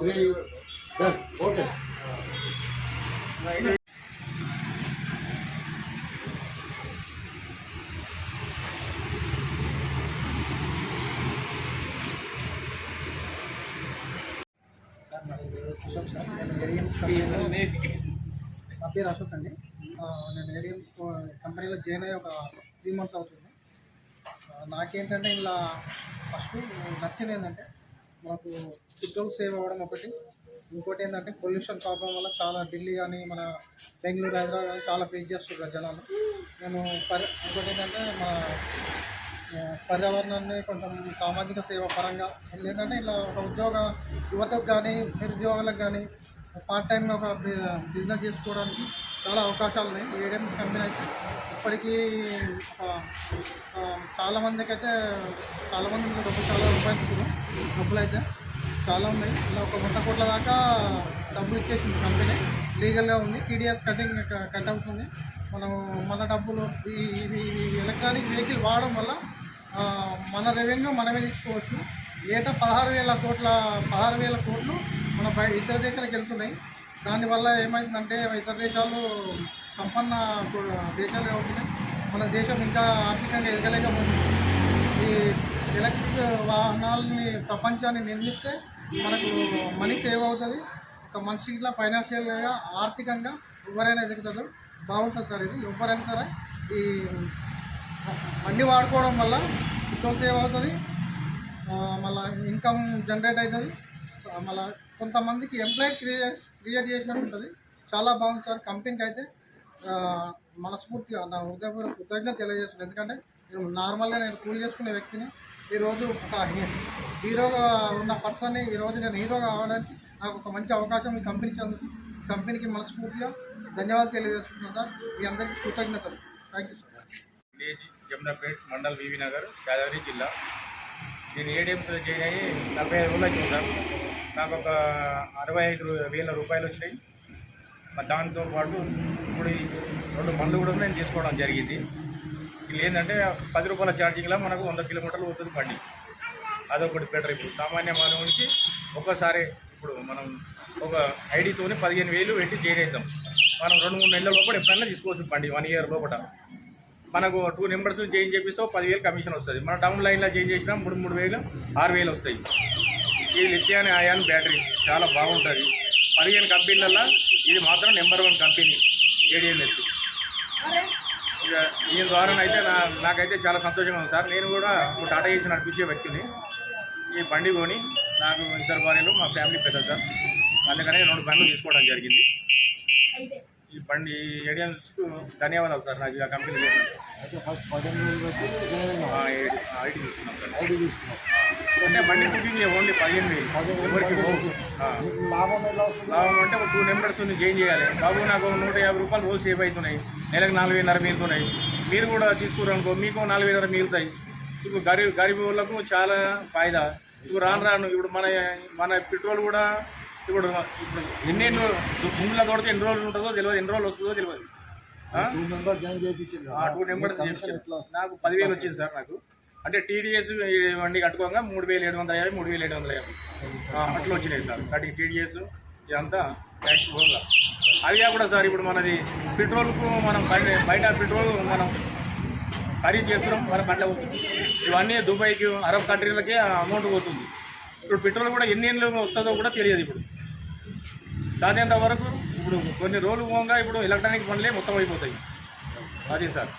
Three done okay మరి Ashok sir నేను నా పేరు అశోక్ అండి. నేను ఏడిఎం కంపెనీలో జాయిన్ అయ్యి ఒక త్రీ మంత్స్ అవుతుంది. నాకేంటంటే ఇలా ఫస్ట్ నచ్చింది ఏంటంటే మనకు సిగ్నల్ సేవ్ అవ్వడం ఒకటి. ఇంకోటి ఏంటంటే పొల్యూషన్ ప్రాబ్లం వల్ల చాలా ఢిల్లీ కానీ మన బెంగళూరు హైదరాబాద్ కానీ చాలా ఫేస్ చేస్తున్నారు జనాలు. నేను పరి ఇంకోటి ఏంటంటే మన పర్యావరణాన్ని కొంచెం సామాజిక సేవ పరంగా ఏంటంటే ఇలా ఒక ఉద్యోగ యువతకు కానీ నిరుద్యోగులకు కానీ పార్ట్ టైం ఒక బిజినెస్ చేసుకోవడానికి చాలా అవకాశాలు ఉన్నాయి. ఏడిఎంస్ కంపెనీ అయితే ఇప్పటికీ చాలామందికి అయితే చాలామంది డబ్బులు చాలా రూపాయలు డబ్బులు అయితే చాలా ఉన్నాయి. ఇలా ఒక వంద కోట్ల దాకా డబ్బులు ఇచ్చేసింది కంపెనీ. లీగల్గా ఉంది. టీడీఎస్ కటింగ్ కట్ అవుతుంది. మనం మన డబ్బులు ఈ ఇవి ఎలక్ట్రానిక్ వెహికల్ వాడడం వల్ల మన రెవెన్యూ మనమే తీసుకోవచ్చు. ఏటా పదహారు వేల కోట్ల పదహారు వేల కోట్లు మన బయట ఇతర దేశాలకు వెళ్తున్నాయి. దానివల్ల ఏమైందంటే ఇతర దేశాలు సంపన్న దేశాలు అవుతున్నాయి. మన దేశం ఇంకా ఆర్థికంగా ఎదగలేకపోతుంది. ఈ ఎలక్ట్రిక్ వాహనాలని ప్రపంచాన్ని నిర్మిస్తే మనకు మనీ సేవ్ అవుతుంది. ఒక మనిషి ఇట్లా ఫైనాన్షియల్గా ఆర్థికంగా ఎవరైనా ఎదుగుతారు. బాగుంటుంది సార్ ఇది. ఎవరైనా సరే ఈ బండి వాడుకోవడం వల్ల పెట్రోల్ సేవ్ అవుతుంది. మళ్ళీ ఇన్కమ్ జనరేట్ అవుతుంది. మళ్ళీ కొంతమందికి ఎంప్లాయ్ క్రియేట్ క్రియేట్ చేసినట్టు ఉంటుంది. చాలా బాగుంది సార్. కంపెనీకి అయితే మనస్ఫూర్తిగా నా హృదయపూర్వక కృతజ్ఞత తెలియజేస్తున్నాను. ఎందుకంటే నేను నార్మల్గా నేను కూల్ చేసుకునే వ్యక్తిని ఈరోజు ఒక హీ- హీరోగా ఉన్న పర్సన్ని ఈరోజు నేను హీరోగా అవడానికి నాకు ఒక మంచి అవకాశం ఈ కంపెనీకి అందుకు కంపెనీకి మనస్ఫూర్తిగా ధన్యవాదాలు తెలియజేస్తున్నాను సార్. మీ అందరికీ కృతజ్ఞతలు. Thank you sir village Jamunapet mandal VV Nagar Yadadri జిల్లా. నేను ఏడిఎంస్లో జాయిన్ అయ్యి డెబ్బై ఐదు రోజులు అవుతుంది సార్. నాకు ఒక అరవై ఐదు వేల రూపాయలు వచ్చినాయి. మరి దాంతో పాటు ఇప్పుడు రెండు బండ్లు కూడా నేను తీసుకోవడం జరిగింది. ఇది ఏంటంటే పది రూపాయల ఛార్జింగ్లో మనకు వంద కిలోమీటర్లు పోతుంది బండి. అదొకటి బెటర్ ఇప్పుడు. సామాన్య మానవునికి ఒక్కసారి ఇప్పుడు మనం ఒక ఐడితోని పదిహేను వేలు పెట్టి జాయిన్ అవుతాం మనం రెండు మూడు నెలల లోపల ఎప్పుడైనా తీసుకోవచ్చు బండి వన్ ఇయర్ లోపల. మనకు టూ నెంబర్స్ చేంజ్ చేపిస్తే పదివేలు కమిషన్ వస్తుంది. మన టౌన్ లైన్లో చేంజ్ చేసినా మూడు మూడు వేలు ఆరు వేలు వస్తాయి. ఈ లిథియాన్ అయాన్ బ్యాటరీ చాలా బాగుంటుంది. పదిహేను కంపెనీలల్లో ఇది మాత్రం నెంబర్ వన్ కంపెనీ ఏడిఎంఎస్ ఇక దీని ద్వారా అయితే నా నాకైతే చాలా సంతోషంగా ఉంది సార్. నేను కూడా ఒక టాటా ఏసీ నడిపించే వ్యక్తిని. ఈ బండి కొని నాకు ఇద్దరు భార్యలు మా ఫ్యామిలీ పెద్ద సార్. అందుకనే రెండు బండ్లు తీసుకోవడం జరిగింది. ఈ బండి ఏడిఎంస్కు ధన్యవాదాలు సార్ నాకు ఆ కంపెనీ అయితే ఫస్ట్ పదిహేను. ఐడి తీసుకున్నాం సార్. ఐడి తీసుకున్నాం. అంటే బండి బుకింగ్ ఓన్లీ పదిహేను లాభం లాభం అంటే ఒక టూ నెంబర్స్ చేంజ్ చేయాలి. బాబు నాకు నూట యాభై రూపాయలు రోజు సేవ్ అవుతున్నాయి. నెలకు నాలుగు వేలన్నర మిగులుతున్నాయి. మీరు కూడా తీసుకురనుకో మీకు నాలుగు వేలన్నర మిగులుతాయి. ఇప్పుడు గరీబ్ గరీబ్ వాళ్ళకు చాలా ఫాయిదా. ఇప్పుడు రాను రాను ఇప్పుడు మన మన పెట్రోల్ కూడా ఇప్పుడు ఇప్పుడు ఎన్ని ఎన్ని భూమిలో కొడితే ఎన్ని రోజులు ఉంటుందో తెలియదు. ఎన్ని రోజులు వస్తుందో తెలియదు? Two numbers? నాకు పదివేలు వచ్చింది సార్ నాకు. అంటే టీడీఎస్ వండి కట్టుకోగా మూడు వేలు ఏడు వందల యాభై మూడు వేలు ఏడు వందల యాభై. అట్లా వచ్చినాయి సార్. కటింగ్ టీడీఎస్ ఇదంతా ట్యాక్స్ పోగా అది కాకుండా సార్ ఇప్పుడు మనది పెట్రోల్కు మనం బయట పెట్రోల్ మనం ఖరీదు చేస్తున్నాం మన బండ్ల పోతుంది. ఇవన్నీ దుబాయ్కి అరబ్ కంట్రీలకే అమౌంట్ పోతుంది. ఇప్పుడు పెట్రోల్ కూడా ఎన్ని ఏళ్ళు వస్తుందో కూడా తెలియదు ఇప్పుడు. సాధ్యంత వరకు ఇప్పుడు కొన్ని రోజులు పోగా ఇప్పుడు ఎలక్ట్రానిక్ పనులే మొత్తం అయిపోతాయి. అది సార్.